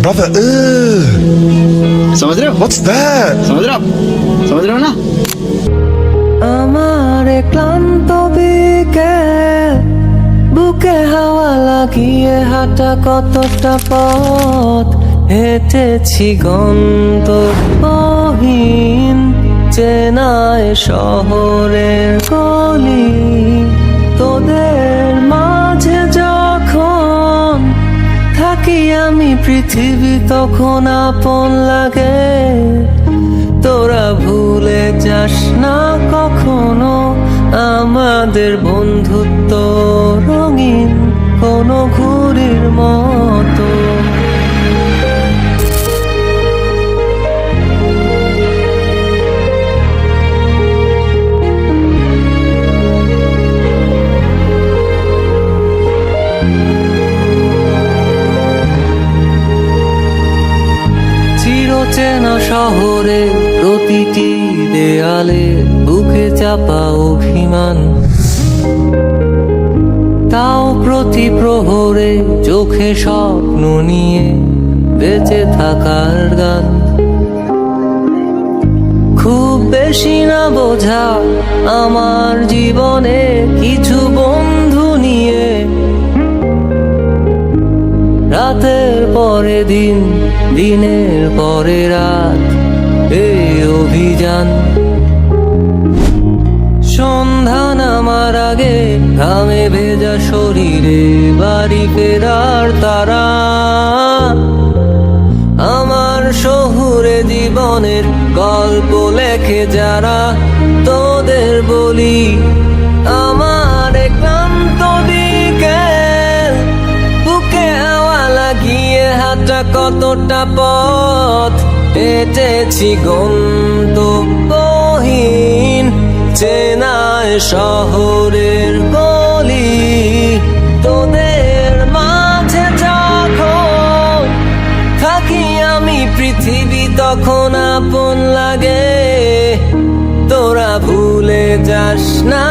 Brother, ugh. समझ रहे हो What's that? समझ रहे हो आप? समझ रहे हो ना আমার এ ক্লান্ত বিকেল বুকে হাওয়া লাগিয়ে হাঁটা কতটা পথ হেঁটেছি গন্তব্যহীন চেনায় শহরের পৃথিবী তখন আপন লাগে। তোরা ভুলে যাস না কখনো আমাদের বন্ধুত্ব। শহরে প্রতিটি দেয়ালে বুকে চাপা অভিমান। তাও প্রতি প্রহরে চোখে স্বপ্ন নিয়ে বেঁচে থাকার গান। খুব বেশি না বোঝা আমার জীবনে কিছু বন্ধু নিয়ে। রাতের পরে দিন, দিনের পরে রাত অভিযান। সন্ধ্যা নামার আগে ঘামে ভেজা শরীরে বাড়ি ফেরার তারা। আমার শহুরে জীবনের গল্প লেখে যারা, তোদের বলি আমার ক্লান্ত বিকেল। বুকে হাওয়া লাগিয়ে হাতটা কতটা পথ। হেঁটেছি গন্তব্যহীন চেনায় শহরের গলি। তোদের মাঝে যখন থাকি আমি, পৃথিবী তখন আপন লাগে। তোরা ভুলে যাস না